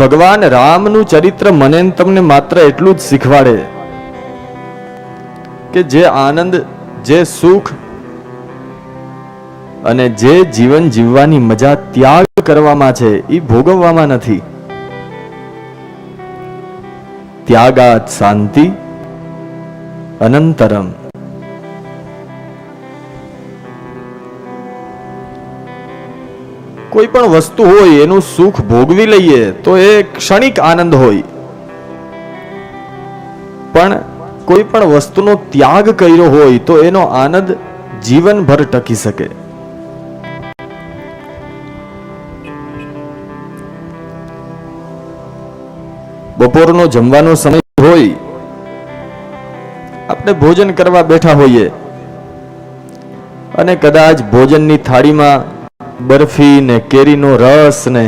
ભગવાન રામનું ચરિત્ર મને તમને માત્ર એટલું જ શીખવાડે કે જે આનંદ, જે સુખ અને જે જીવન જીવવાની મજા ત્યાગ કરવામાં છે, એ ભોગવવામાં નથી. ત્યાગાત શાંતિ અનંતરમ. કોઈ પણ વસ્તુ હોય, એનું સુખ ભોગવી લઈએ, તો એ ક્ષણિક આનંદ હોય. પણ કોઈ પણ વસ્તુનો ત્યાગ કર્યો હોય, તો એનો આનંદ જીવનભર ટકી શકે. બપોરનો જમવાનો સમય હોય, આપણે ભોજન કરવા બેઠા હોઈએ. અને કદાચ ભોજનની થાળીમાં બરફી ને કેરીનો રસ ને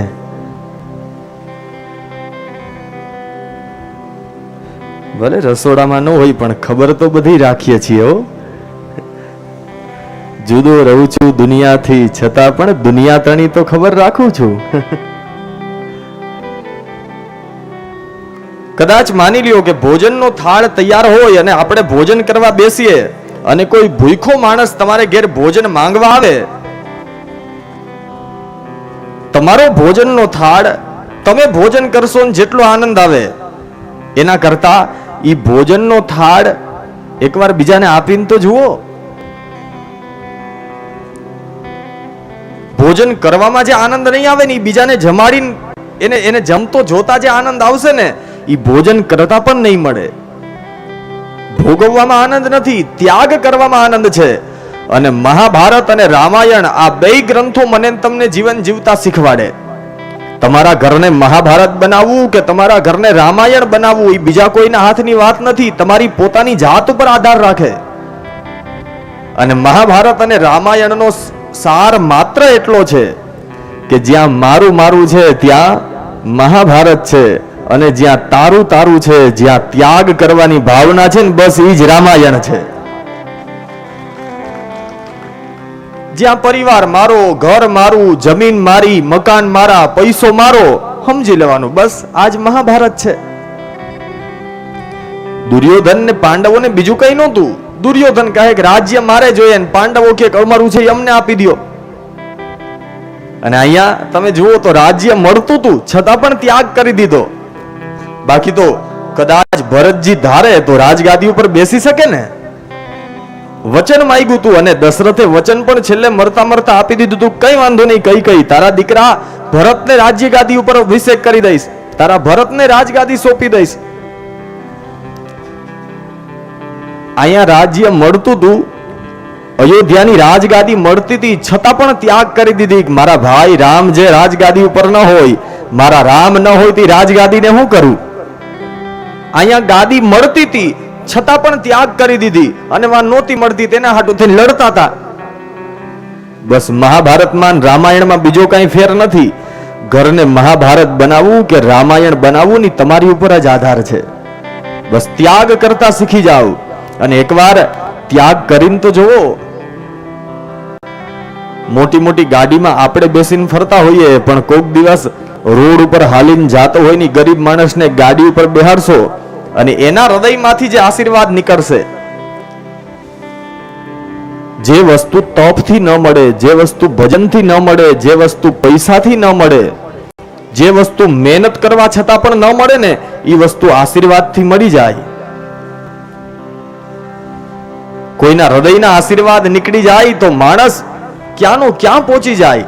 ભલે રસોડામાં ન હોય, પણ ખબર તો બધી રાખીએ છીએ, હો. જુદો રહું છું દુનિયાથી, છતાં પણ દુનિયા તણી તો ખબર રાખું છું. કદાચ માની લ્યો કે ભોજનનો થાળ તૈયાર હોય અને આપણે ભોજન કરવા બેસીએ અને કોઈ ભૂખો માણસ તમારે ઘેર ભોજન માંગવા આવે તમારો ભોજનનો થાળ તમે ભોજન કરશો ને જેટલો આનંદ આવે. એના કરતા એ ભોજનનો થાળ એકવાર બીજાને આપીને તો જુઓ. ભોજન કરવામાં જે આનંદ નહીં આવે ને એ બીજાને જમાડીને એને એને જમતો જોતા જે આનંદ આવશે ને એ ભોજન કરતા પણ નહીં મળે. ભોગવવામાં આનંદ નથી, ત્યાગ કરવામાં આનંદ છે. અને મહાભારત અને રામાયણ આ બે ગ્રંથો મને તમને જીવન જીવતા શીખવાડે. તમારા ઘરને મહાભારત બનાવવું કે તમારા ઘરને રામાયણ બનાવવું એ બીજા કોઈના હાથની વાત નથી, તમારી પોતાની જાત ઉપર આધાર રાખે. અને મહાભારત અને રામાયણનો સાર માત્ર એટલો છે કે જ્યાં મારું મારું છે, ત્યાં મહાભારત છે. અને જ્યાં તારું તારું છે, જ્યાં ત્યાગ કરવાની ભાવના છે ને બસ એ જ રામાયણ છે. જ્યાં પરિવાર મારો, ઘર મારું, જમીન મારી, મકાન મારા, પૈસો મારો, સમજી લેવાનું, બસ, આજ મહાભારત છે. દુર્યોધન ને પાંડવોને બીજું કઈ નહોતું. દુર્યોધન કહે કે, રાજ્ય મારે જોઈએ ને પાંડવો કે અમારું છે એમને આપી દ્યો. અને અહીંયા તમે જુઓ તો રાજ્ય મળતું હતું, છતાં પણ ત્યાગ કરી દીધો. બાકી તો કદાચ ભરતજી ધારે તો રાજગાદી ઉપર બેસી શકે ને? વચન માંગ્યું તું અને દશરથે વચન પણ છેલ્લે મરતા મરતા આપી દીધું તું. કઈ વાંધો નહીં, કઈ કઈ. તારા દીકરા ભરતને રાજ્યગાદી ઉપર અભિષેક કરી દઈશ. તારા ભરતને રાજગાદી સોંપી દઈશ. અહીંયા રાજ્ય મળતું તું. અયોધ્યાની રાજગાદી મળતી હતી, છતાં પણ ત્યાગ કરી દીધી. મારા ભાઈ રામ જે રાજગાદી ઉપર ન હોય, મારા રામ ન હોય તે રાજગાદીને હું કરું? અહીંયા ગાદી મળતી હતી છતાં પણ ત્યાગ કરી દીધી અને વા નહોતી મળતી તેના હાટુ લડતા હતા. બસ મહાભારતમાં રામાયણમાં બીજો કઈ ફેર નથી. ઘરને મહાભારત બનાવવું કે રામાયણ બનાવવું ની તમારી ઉપર જ આધાર છે. બસ ત્યાગ કરતા શીખી જાઓ અને એકવાર ત્યાગ કરીને તો જુઓ. મોટી મોટી ગાડીમાં આપણે બેસીને ફરતા હોઈએ, પણ કોઈક દિવસ રોડ ઉપર હાલીને જાતો હોયની ગરીબ માણસને ગાડી ઉપર બેહાડશો અને એના હૃદયમાંથી જે આશીર્વાદ નીકળશે, જે વસ્તુ તપથી ન મળે, જે વસ્તુ ભજનથી ન મળે, જે વસ્તુ પૈસાથી ન મળે, જે વસ્તુ મહેનત કરવા છતાં પણ ન મળે ને એ વસ્તુ આશીર્વાદથી મળી જાય. કોઈના હૃદયના આશીર્વાદ નીકળી જાય તો માણસ ક્યાંનો ક્યાં પહોંચી જાય?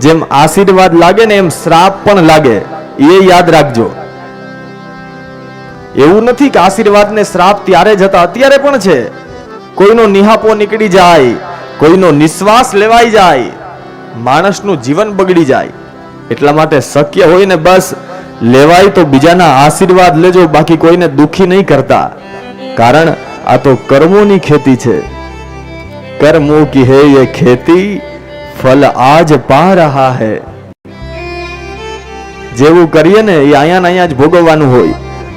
જેમ આશીર્વાદ લાગે ને એમ શ્રાપ પણ લાગે. એ યાદ રાખજો. એવું નથી કે આશીર્વાદ ને શ્રાપ ત્યારે જ હતા, અત્યારે પણ છે. કોઈનો નિહાપો નીકળી જાય, કોઈનો નિશ્વાસ લેવાઈ જાય, માણસનું જીવન બગડી જાય. એટલા માટે શક્ય હોય ને બસ, લેવાય તો બીજાના આશીર્વાદ લેજો, બાકી કોઈને દુખી નહીં કરતા. કારણ આ તો કર્મોની ખેતી છે. કર્મો કી હે એ ખેતી, ફલ આજ પા રહા હૈ. જેવું કરીએ ને એ અહીંયા અહીંયા જ ભોગવવાનું હોય.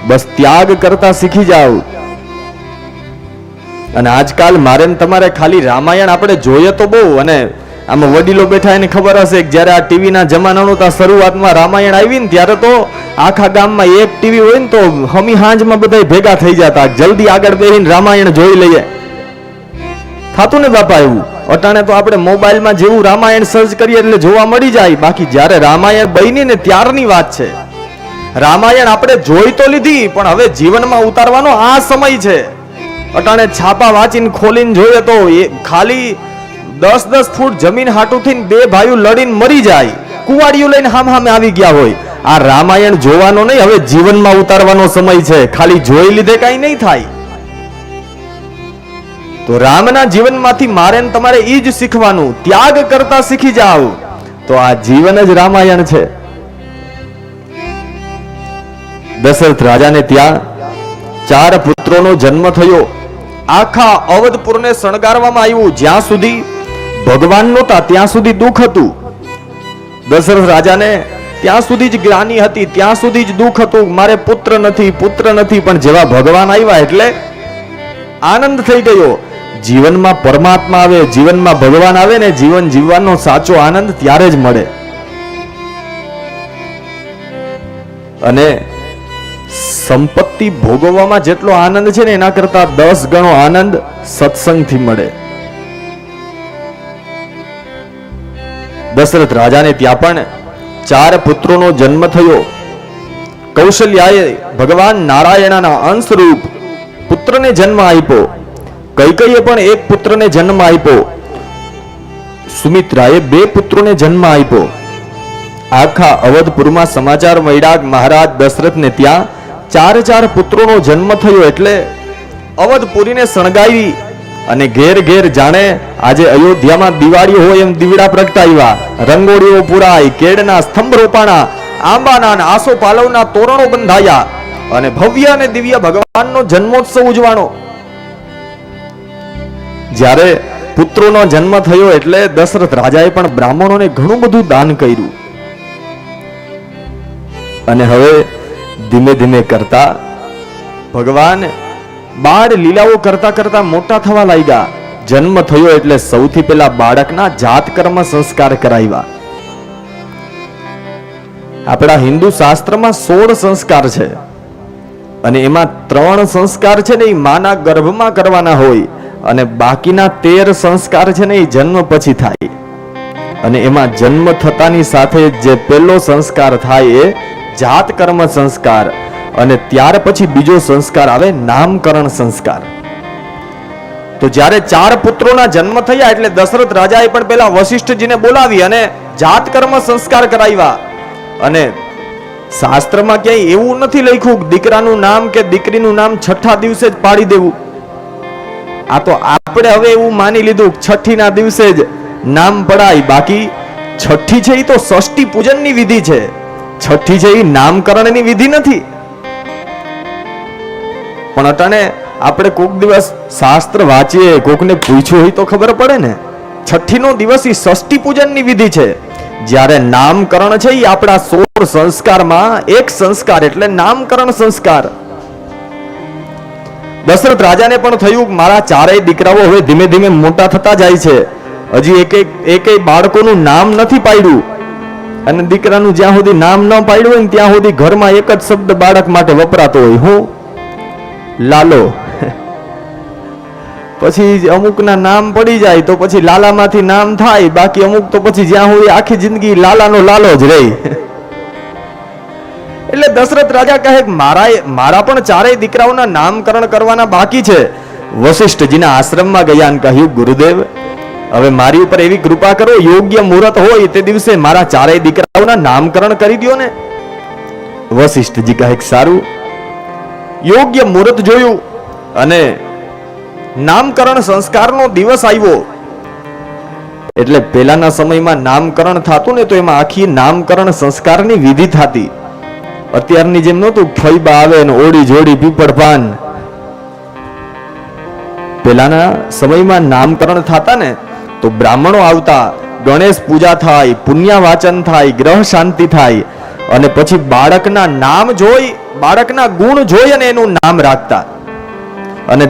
બસ ત્યાગ કરતા શીખી જાઓ. અને આજકાલ મારે તમારે ખાલી રામાયણ આપણે જોઈએ તો બહુ, અને આમાં વડીલો બેઠા એને ખબર હશે કે જ્યારે આ ટીવીના જમાનાનું તો શરૂઆતમાં રામાયણ આવી ને ત્યારે તો આખા ગામમાં એક ટીવી હોય ને તો હમી હાંજમાં બધા ભેગા થઈ જતા જલ્દી આગળ બેહીને રામાયણ જોઈ લઈએ. થાતું ને બાપા એવું? અટાણે તો આપણે મોબાઈલમાં જેવું રામાયણ સર્ચ કરીએ એટલે જોવા મળી જાય. બાકી જ્યારે રામાયણ બની ને ત્યારની વાત છે. રામાયણ આપણે જોઈ તો લીધી, પણ હવે જીવનમાં ઉતારવાનો આ સમય છે. અટાણે છાપા વાંચીને ખોલીને જોઈએ તો એ ખાલી દસ દસ ફૂટ જમીન હાટુથી બે ભાઈઓ લડીને મરી જાય. કુવાડીઓ લઈને હામ હામે આવી ગયા હોય. આ રામાયણ જોવાનો નહીં, હવે જીવનમાં ઉતારવાનો સમય છે. ખાલી જોઈ લીધે કાંઈ નહીં થાય. તો રામના જીવનમાંથી મારે તમારે એ જ શીખવાનું. ત્યાગ કરતા શીખી જાઓ. તો આ જીવન જ રામાયણ છે. દશરથ રાજાને ત્યાં ચાર પુત્રોનો જન્મ થયો. આખા અવધપુરને શણગારવામાં આવ્યું. જ્યાં સુધી ભગવાન નહોતા, ત્યાં સુધી દુઃખ હતું. દશરથ રાજાને ત્યાં સુધી જ ગ્લાની હતી, ત્યાં સુધી જ દુઃખ હતું. મારે પુત્ર નથી પુત્ર નથી, પણ જેવા ભગવાન આવ્યા એટલે આનંદ થઈ ગયો. જીવનમાં પરમાત્મા આવે, જીવનમાં ભગવાન આવે ને જીવન જીવવાનો સાચો આનંદ ત્યારે જ મળે. અને સંપત્તિ ભોગવવામાં જેટલો આનંદ છે ને એના કરતા દસ ગણો આનંદ સત્સંગથી મળે. દશરથ રાજાને ત્યાં પણ ચાર પુત્રોનો જન્મ થયો. કૌશલ્યાએ ભગવાન નારાયણના અંશરૂપ પુત્રને જન્મ આપ્યો. કૈકઈએ પણ એક પુત્રને જન્મ આપ્યો. સુમિત્રાએ બે પુત્રોને જન્મ આપ્યો. આખા અવધપુરમાં સમાચાર કે મહારાજ દશરથને ત્યાં ચાર ચાર પુત્રોનો જન્મ થયો એટલે અવધપુરીને શણગાવી અને ઘેર ઘેર જાણે આજે અયોધ્યામાં દિવાળી હોય એમ દીવડા પ્રગટાવ્યા. રંગોળીઓ પુરાઈ, કેળના સ્તંભ રોપાણા, આંબાના આસો પાલવના તોરણો બંધાયા અને ભવ્ય અને દિવ્ય ભગવાનનો જન્મોત્સવ ઉજવાણો. જ્યારે પુત્રોનો જન્મ થયો એટલે દશરથ રાજાએ પણ બ્રાહ્મણોને ઘણું બધું દાન કર્યું. અને હવે ધીમે ધીમે કરતા ભગવાન બાળ લીલાઓ કરતા કરતા મોટા થવા લાગ્યા. જન્મ થયો એટલે સૌથી પહેલા બાળકના જાતકર્મ સંસ્કાર કરાવ્યા. આપણા હિન્દુ શાસ્ત્રમાં સોળ સંસ્કાર છે અને એમાં ત્રણ સંસ્કાર છે ને એ માના ગર્ભમાં કરવાના હોય અને બાકીના તેર સંસ્કાર છે ને એ જન્મ પછી થાય. અને એમાં જન્મ થતાની સાથે જે પહેલો સંસ્કાર થાય એ જાત કર્મ સંસ્કાર અને ત્યાર પછી બીજો સંસ્કાર આવે નામકરણ સંસ્કાર. તો જ્યારે ચાર પુત્રોના જન્મ થયા એટલે દશરથ રાજાએ પણ પેલા વશિષ્ઠજીને બોલાવી અને જાત કર્મ સંસ્કાર કરાવ્યા. અને શાસ્ત્રમાં ક્યાંય એવું નથી લખ્યું દીકરાનું નામ કે દીકરીનું નામ છઠ્ઠા દિવસે જ પાડી દેવું. આ તો આપણે હવે એવું માની લીધું છઠ્ઠીના દિવસે જ નામ પડાય. બાકી છઠ્ઠી છે એ તો ષષ્ઠી પૂજનની વિધિ છે. છઠ્ઠી છે એ નામકરણની વિધિ નથી. પણ અટાણે આપણે કોક દિવસ શાસ્ત્ર વાંચીએ, કોકને પૂછ્યું હોય તો ખબર પડે ને. છઠ્ઠીનો દિવસ એ ષષ્ઠી પૂજનની વિધિ છે. જ્યારે નામકરણ છે એ આપણા સોળ સંસ્કારમાં એક સંસ્કાર એટલે નામકરણ સંસ્કાર. દશરથ રાજાને પણ થયું મારા ચારેય દીકરાઓ હવે ધીમે ધીમે મોટા થતા જાય છે. હજી એક એક બાળકોનું નામ નથી પાડ્યું. અને દીકરાનું જ્યાં સુધી નામ ન પાડ્યું હોય ને ત્યાં સુધી ઘરમાં એક જ શબ્દ બાળક માટે વપરાતો હોય. હું? લાલો. પછી અમુકના નામ પડી જાય તો પછી લાલામાંથી નામ થાય. બાકી અમુક તો પછી જ્યાં સુધી આખી જિંદગી લાલાનો લાલો જ રહે. એટલે દશરથ રાજા કહે મારા મારા પણ ચારેય દીકરાઓના નામકરણ કરવાના બાકી છે. વશિષ્ઠજીના આશ્રમમાં ગયા અને કહ્યું, ગુરુદેવ હવે મારી ઉપર એવી કૃપા કરો, યોગ્ય મુહૂર્ત હોય તે દિવસે મારા ચારેય દીકરાઓના નામકરણ કરી દો ને. વશિષ્ઠજી કહે સારું, યોગ્ય મુહૂર્ત જોયું અને નામકરણ સંસ્કારનો દિવસ આવ્યો. એટલે પહેલાના સમયમાં નામકરણ થતું ને, તો એમાં આખી નામકરણ સંસ્કારની વિધિ થતી. અત્યારની જેમ નહોતું ખૈબા આવે ને ઓડી જોડી પીપળ પાન. પહેલાના સમયમાં નામકરણ થતા ને તો બ્રાહ્મણો આવતા ગણેશ પૂજા થાય, પુણ્ય વાચન થાય, ગ્રહ શાંતિ થાય અને પછી બાળકના નામ જોઈ, બાળકના ગુણ જોઈ અને એનું નામ રાખતા. અને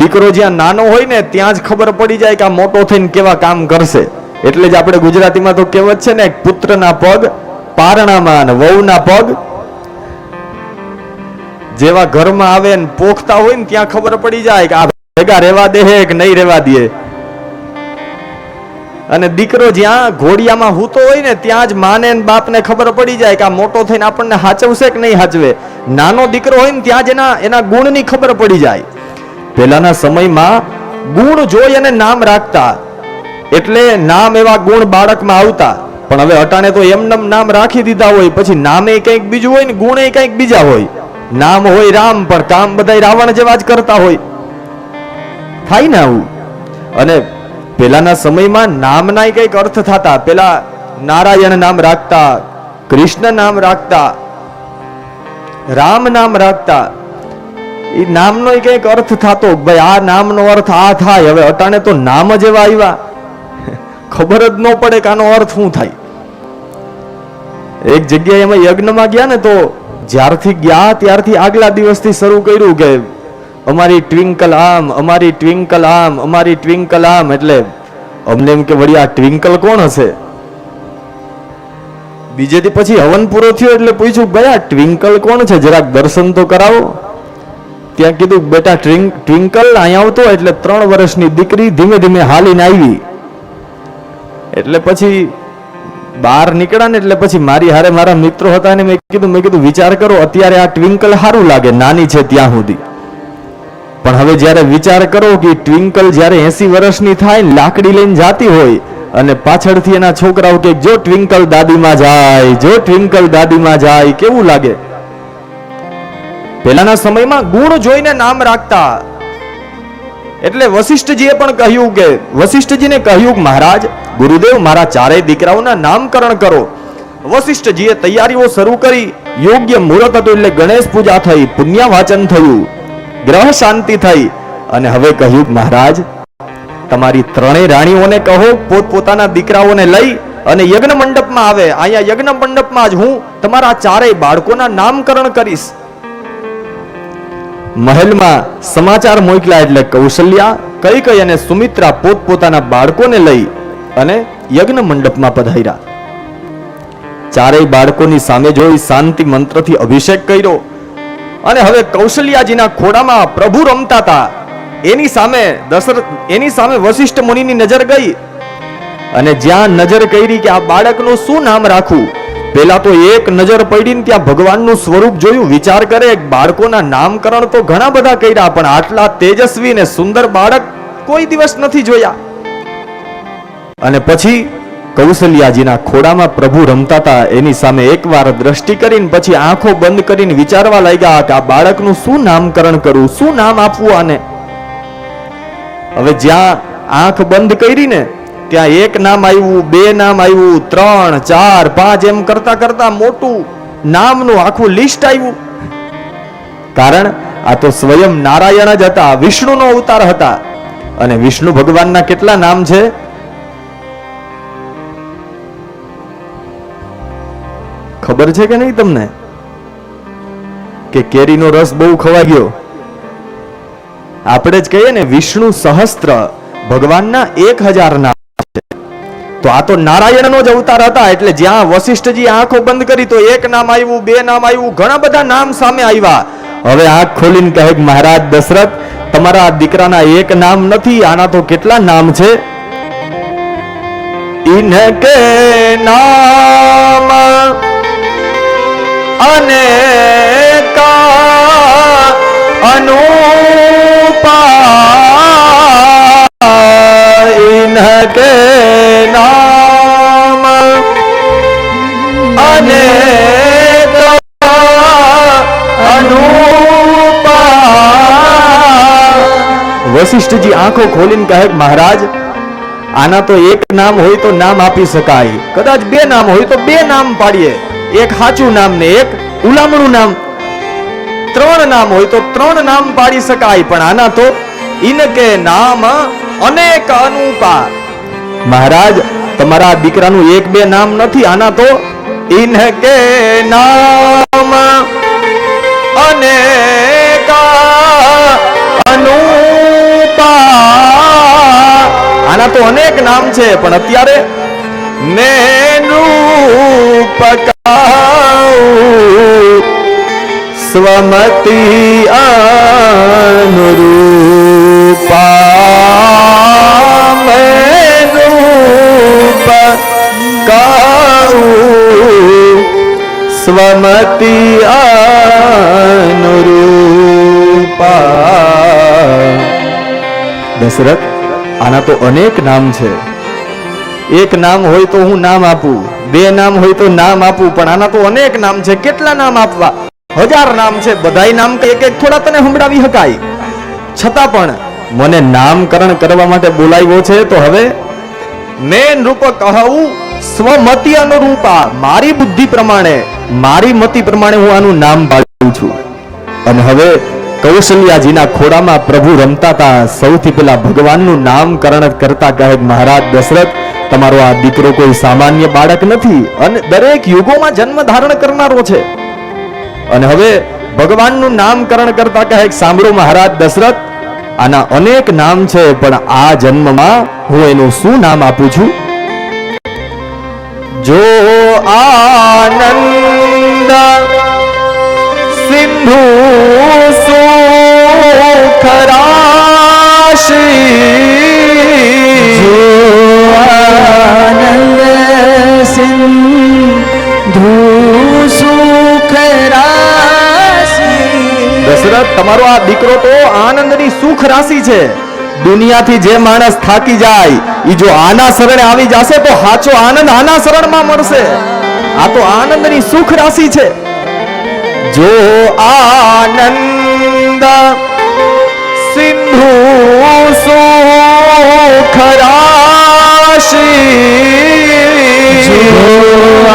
દીકરો જ્યાં નાનો હોય ને ત્યાં જ ખબર પડી જાય કે આ મોટો થઈને કેવા કામ કરશે. એટલે જ આપણે ગુજરાતીમાં તો કહેવત છે ને, પુત્રના પગ, પારણામાં અને વહુના પગ. જેવા ઘરમાં આવે ને પોખતા હોય ને ત્યાં ખબર પડી જાય કે આ ભેગા રહેવા દે કે નહીં રહેવા દે. અને દીકરો જ્યાં ઘોડિયામાં હૂતો હોય ને ત્યાં જ માને બાપને ખબર પડી જાય કે આ મોટો થઈને આપણને હાચવશે કે નહીં હાચવે. નાનો દીકરો હોય ને ત્યાં જ એના એના ગુણની ખબર પડી જાય. પહેલાના સમયમાં ગુણ જોઈ અને નામ રાખતા. એટલે નામ એવા ગુણ બાળકમાં આવતા. પણ હવે અટાણે તો એમનેમ નામ રાખી દીધા હોય. પછી નામે કંઈક બીજું હોય ને ગુણે કંઈક બીજા હોય. નામ હોય રામ, પણ કામ બધા રાવણ જેવા જ કરતા હોય. થાય ને આવું? અને પેલાના સમયમાં નામના કંઈક અર્થ થતા, પેલા નારાયણ નામ રાખતા, કૃષ્ણ નામ રાખતા, રામ નામ રાખતા એ નામનો કંઈક અર્થ થતો, ભાઈ આ નામનો અર્થ આ થાય, હવે અટાણે તો નામ જ એવા આવ્યા. ખબર જ ન પડે કે આનો અર્થ શું થાય. એક જગ્યાએ અમે યજ્ઞમાં ગયા ને તો જ્યારથી ગયા ત્યારથી આગલા દિવસથી શરૂ કર્યું કે અમારી ટ્વિંકલ આમ, અમારી ટ્વિંકલ આમ, અમારી ટ્વિંકલ આમ. એટલે અમને એમ કે વળી આ ટ્વિંકલ કોણ હશે? બીજેથી પછી હવન પૂરો થયો એટલે પૂછ્યું ગયા ટ્વિંકલ કોણ છે? જરાક દર્શન તો કરાવો. ત્યાં કીધું, બેટા ટ્વિંકલ અહીંયા આવતો એટલે ત્રણ વર્ષની દીકરી ધીમે ધીમે હાલીને આવી. એટલે પછી બહાર નીકળ્યા ને એટલે પછી મારી હારે મારા મિત્રો હતા ને મેં કીધું મેં કીધું, વિચાર કરો, અત્યારે આ ટ્વિંકલ સારું લાગે, નાની છે ત્યાં સુધી. પણ હવે જ્યારે વિચાર કરો કે ટ્વિંકલ જ્યારે એસી વર્ષની થાય, લાકડી લઈને જાતી હોય અને પાછળથી એના છોકરાઓ કે જો ટ્વિંકલ દાદીમાં જાય, જો ટ્વિંકલ દાદીમાં જાય, કેવું લાગે? પહેલાના સમયમાં ગુણ જોઈને નામ રાખતા. એટલે વશિષ્ઠજીએ પણ કહ્યું કે, વશિષ્ઠજીને કહ્યું કે, મહારાજ, ગુરુદેવ, મારા ચારેય દીકરાઓના નામકરણ કરો. વશિષ્ઠજીએ તૈયારીઓ શરૂ કરી. યોગ્ય મુહૂર્ત હતું એટલે ગણેશ પૂજા થઈ પુણ્ય વાચન થયું. ગ્રહ શાંતિ થઈ. અને હવે કહ્યું મહારાજ, તમારી ત્રણેય રાણીઓને કહો, પોતપોતાના દીકરાઓને લઈ અને યજ્ઞ મંડપમાં આવે. અહીંયા યજ્ઞ મંડપમાં જ હું તમારા ચારેય બાળકોના નામકરણ કરીશ. મહેલમાં સમાચાર મોકલ્યા એટલે કૌશલ્યા કઈ કઈ અને સુમિત્રા પોતપોતાના બાળકોને લઈ અને યજ્ઞ મંડપમાં પધાર્યા. ચારેય બાળકોની સામે જોઈ શાંતિ મંત્રથી અભિષેક કર્યો. અને હવે કૌશલ્યાજીના ખોડામાં પ્રભુ રમતા હતા. એની સામે દશરથ, એની સામે વશિષ્ઠ મુનિની નજર ગઈ. અને જ્યાં નજર કરી કે આ બાળકનું શું નામ રાખવું પેલા તો એક નજર પડીને ત્યાં ભગવાનનું સ્વરૂપ જોયું, વિચાર કરે બાળકોના નામકરણ તો ઘણા બધા કર્યા, પણ આટલા તેજસ્વી ને સુંદર બાળક કોઈ દિવસ નથી જોયા. અને પછી કૌશલ્યાજીના ખોડામાં પ્રભુ રમતા હતા. એની સામે એકવાર દ્રષ્ટિ કરીને પછી આંખો બંધ કરીને વિચારવા લાગ્યા કે આ બાળકનું શું નામકરણ કરવું શું નામ આપવું આને? હવે જ્યાં આંખ બંધ કરીને ત્યાં એક નામ આવ્યું, બે નામ આવ્યું, ત્રણ, ચાર, પાંચ, એમ કરતા કરતા મોટું નામનું આખું લિસ્ટ આવ્યું. કારણ આ તો સ્વયં નારાયણ જ હતા, વિષ્ણુનો અવતાર હતા. અને વિષ્ણુ ભગવાનના કેટલા નામ છે? ખબર છે કે નહીં તમને? કે કેરીનો રસ બહુ ખવાઈ ગયો? આપણે જ કહીએ ને, વિષ્ણુ સહસ્ત્ર ભગવાનના એક હજાર નામ તો આ તો નારાયણનો જ અવતાર હતા, એટલે જ્યાં વશિષ્ઠજી આંખો બંધ કરી તો એક નામ આવ્યું, બે નામ આવ્યું, ઘણા બધા નામ સામે આવ્યા. હવે આંખ ખોલીને કહે મહારાજ દશરથ, તમારા દીકરાના એક નામ નથી, આના તો કેટલા નામ છે? ઇનકે નામ અનેકા અનુપા ઇનકે નામ અને વશિષ્ઠજી આંખો ખોલીને કહે મહારાજ, આના તો એક નામ હોય તો નામ આપી શકાય. કદાચ બે નામ હોય તો બે નામ પાડીએ. એક સાચું નામ ને એક ઉલામણું નામ. ત્રણ નામ હોય તો ત્રણ નામ પાડી શકાય, પણ આના તો ઇનકે નામ અનેક અનુપાર મહારાજ, તમારા દીકરાનું એક બે નામ નથી, આના તો ઇનકે નામ અનેકા આના તો અનેક નામ છે, પણ અત્યારે નેનું સ્વમતી અનુરૂપા મેનું સ્વમતિ સ્વમતી અનુરૂપા દશરથ આના તો અનેક નામ છે એક નામ હોય તો હું નામ આપું બે નામ હોય તો નામ આપું પણ આના તો અનેક નામ છે કેટલા નામ આપવા હજાર નામ છે, બધાય નામ એક એક થોડા તને સંભળાવી શકાય છતાં પણ મને નામકરણ કરવા માટે બોલાવ્યો છે, તો હવે મેન રૂપ કહું સ્વમતિ અનુરૂપા. મારી બુદ્ધિ પ્રમાણે, મારી મતિ પ્રમાણે હું આનું નામ પાડું છું. અને હવે કૌશલ્યાજીના ખોડામાં પ્રભુ રમતા હતા. સૌથી પહેલા ભગવાનનું નામકરણ કરતા કહે મહારાજ દશરથ, તમારો આ દીકરો કોઈ સામાન્ય બાળક નથી અને દરેક યુગોમાં જન્મ ધારણ કરનારો છે. અને હવે ભગવાનનું નામકરણ કરતા કહે સાંભળો મહારાજ દશરથ, આના અનેક નામ છે, પણ આ જન્મમાં હું એનું શું નામ આપું છું? જો આનંદ સિંધુ સુખરાશી જો આનંદ સિંધુ સુખ દશરથ તમારો આ દીકરો તો આનંદની સુખ રાશિ છે. દુનિયાથી જે માણસ થાકી જાય એ જો આના શરણે આવી જશે તો સાચો આનંદ આના શરણમાં મળશે. આ તો આનંદની સુખ રાશિ છે. જો આનંદ સિંધુ સુખ રાશિ. જો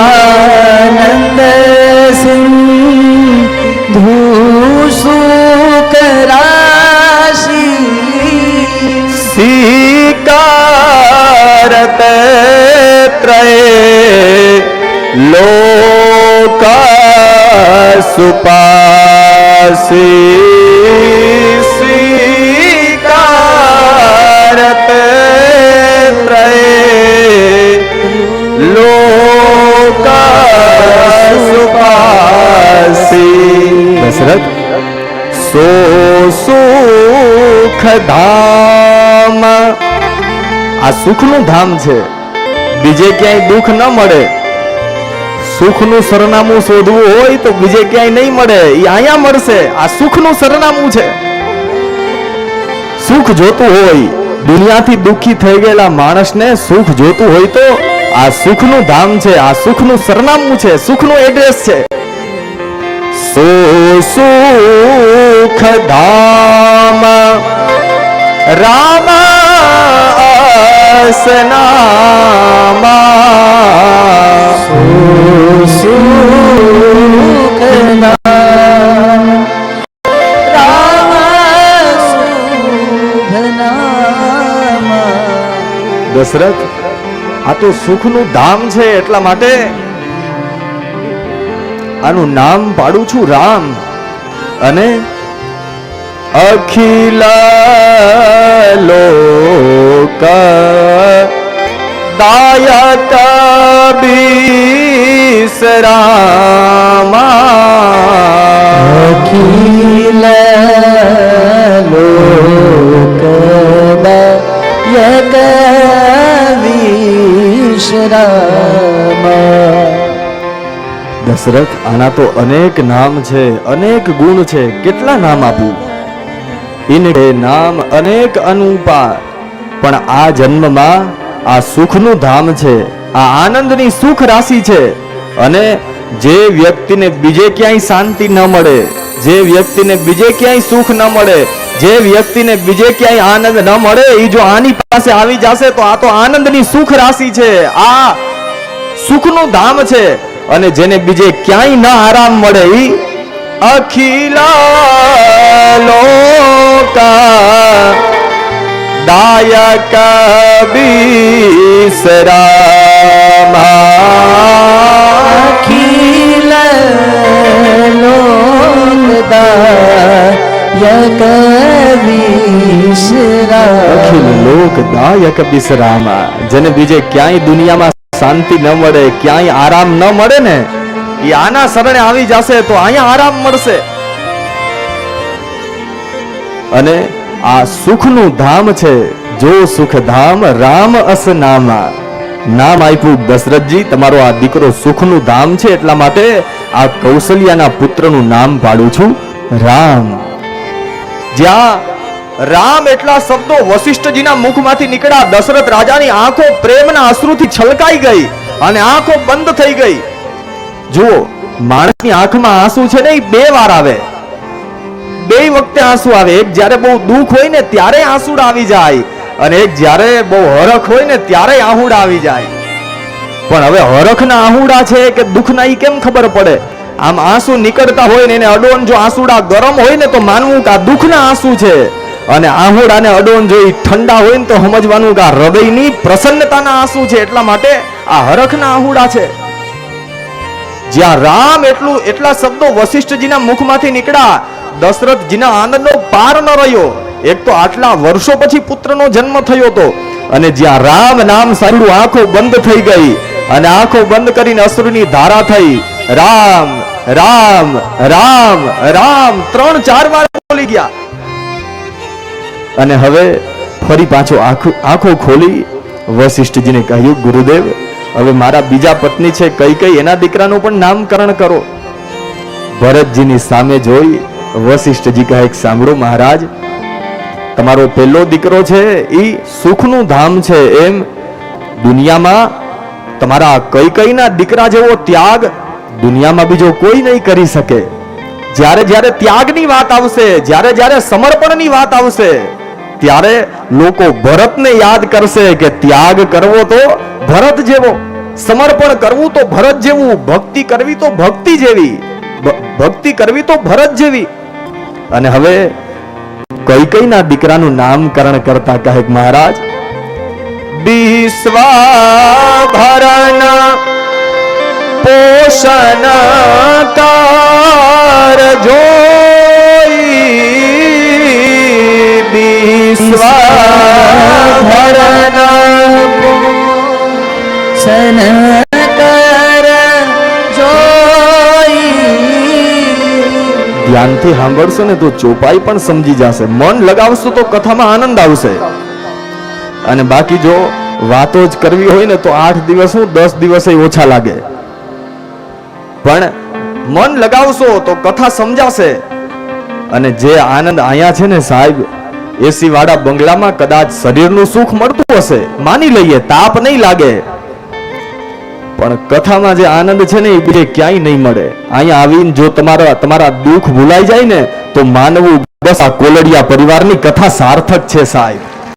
આનંદ સિંધુ સુખ રાશિ સ્વીકારત ત્રયે લોક સુપાસી સુખ ધામ આ સુખનું ધામ છે. બીજે ક્યાંય દુઃખ ન મળે. સુખનું સરનામું શોધવું હોય તો બીજે ક્યાંય નહીં મળે. એ અહીંયા મળશે. આ સુખનું સરનામું છે. સુખ જોતું હોય, દુનિયાથી દુઃખી થઈ ગયેલા માણસને સુખ જોતું હોય તો આ સુખનું ધામ છે. આ સુખનું સરનામું છે. સુખનું એડ્રેસ છે. સો સુખ ધામ. રામ અસનામા સુખ નામ રામ શુભ નામ દશરથ, આ તો સુખનું ધામ છે એટલા માટે આનું નામ પાડું છું રામ. અને અખિલ લોક દાયક બીસરામા અખિલ લોકદાયક વિશ્રામ દશરથ આના તો અનેક નામ છે અનેક ગુણ છે. કેટલા નામ આપું? ઇનકે નામ અનેક અનુપા પણ આ જન્મમાં આ સુખનું ધામ છે, આ આનંદની સુખ રાશિ છે. અને જે વ્યક્તિને બીજે ક્યાંય શાંતિ ન મળે, જે વ્યક્તિને બીજે ક્યાંય સુખ ન મળે, જે વ્યક્તિને બીજે ક્યાંય આનંદ ન મળે એ જો આની પાસે આવી જશે તો આ તો આનંદની સુખ રાશિ છે. આ સુખનું ધામ છે. અને જેને બીજે ક્યાંય ન આરામ મળે, ઈ અખિલ લોકા દાયક બીસરામા. અખિલ લોકદાયક વિશ્રામ અખિલ લોક દાયક બિસરામા. જેને બીજે ક્યાંય દુનિયામાં શાંતિ ન મળે ક્યાંય આરામ ન મળે ને આના શરણે આવી જશે તો અહીંયા આરામ મળશે. અને આ સુખનું ધામ છે. જો સુખ ધામ રામ અસ નામા. નામ આપ્યું દશરથજી, તમારો આ દીકરો સુખનું ધામ છે એટલા માટે આ કૌશલ્યાના પુત્રનું નામ પાડું છું, રામ. જ્યાં રામ એટલા શબ્દો વશિષ્ઠજીના મુખમાંથી નીકળ્યા, દશરથ રાજાની આંખો પ્રેમના અશ્રુથી છલકાઈ ગઈ અને આંખો બંધ થઈ ગઈ. જુઓ, માણસની આંખમાં આંસુ છે ને એ બે વાર આવે. બે વખતે આંસુ આવે. એક જ્યારે બહુ દુઃખ હોય ને ત્યારે આંસુડા આવી જાય. અને એક જ્યારે બહુ હરખ હોય ને ત્યારે આહુડા આવી જાય. પણ હવે હરખના આહુડા છે કે દુઃખના એ કેમ ખબર પડે? આમ આંસુ નીકળતા હોય ને એને અડોન જો આંસુડા ગરમ હોય ને તો માનવું કે આ દુઃખના આંસુ છે. અને આહુડાને અડોન જો ઠંડા હોય ને તો સમજવાનું કે આ હૃદયની પ્રસન્નતાના આંસુ છે. એટલા માટે આ હરખના આહુડા છે. જ્યાં રામ એટલું, એટલા શબ્દો વશિષ્ઠજીના મુખમાંથી નીકળ્યા. દશરથજીના આનંદનો પાર ન રહ્યો. એક તો આટલા વર્ષો પછી પુત્રનો જન્મ થયો હતો. અને જ્યાં રામ નામ સાંભળ્યું, આંખો બંધ થઈ ગઈ. અને આંખો બંધ કરીને અશ્રુની ધારા થઈ. રામ રામ રામ રામ, ત્રણ, ચાર વાર બોલી ગયા. અને હવે ફરી પાછો આંખો ખોલી વશિષ્ઠજીને કહ્યું, ગુરુદેવ હવે મારા બીજા પત્ની છે કઈ કઈ એના દીકરાનું પણ નામકરણ કરો. ભરતજીની સામે જોઈ વશિષ્ઠજી કહે સાંભળો મહારાજ, તમારો પહેલો દીકરો છે એ સુખનું ધામ છે. એમ દુનિયામાં તમારા કઈ કઈના દીકરા જેવો ત્યાગ દુનિયામાં બીજો કોઈ નહીં કરી શકે. જ્યારે જ્યારે ત્યાગની વાત આવશે, જ્યારે જ્યારે સમર્પણની વાત આવશે, ત્યારે લોકો ભરતને યાદ કરશે કે ત્યાગ કરવો તો ભરત જેવો સમર્પણ કરવું તો ભરત જેવું, ભક્તિ કરવી તો ભક્તિ જેવી ભક્તિ કરવી તો ભરત જેવી. અને હવે કઈ કઈ ના દીકરાનું નામકરણ કરતા કહે મહારાજ વિશ્વાભરણ પોષણ કાર જોઈ. વિશ્વાભરણ ધ્યાનથી સાંભળશો ને તો ચોપાઈ પણ સમજી જશે. મન લગાવશો તો કથામાં આનંદ આવશે. અને બાકી જો વાતો જ કરવી હોય ને તો આઠ દિવસ હું દસ દિવસે ઓછા લાગે. પણ મન લગાવશો તો કથા સમજાશે. અને જે આનંદ અહીંયા છે ને સાહેબ, એસી વાળા બંગલામાં કદાચ શરીરનું સુખ મળતું હશે. માની લઈએ, તાપ નહીં લાગે. પણ કથામાં જે આનંદ છે ને એ બીજે ક્યાંય નહીં મળે. અહીંયા આવીને જો તમારા તમારા દુઃખ ભૂલાઈ જાય ને, તો માનવું બસ આ કોલડિયા પરિવારની કથા સાર્થક છે સાહેબ.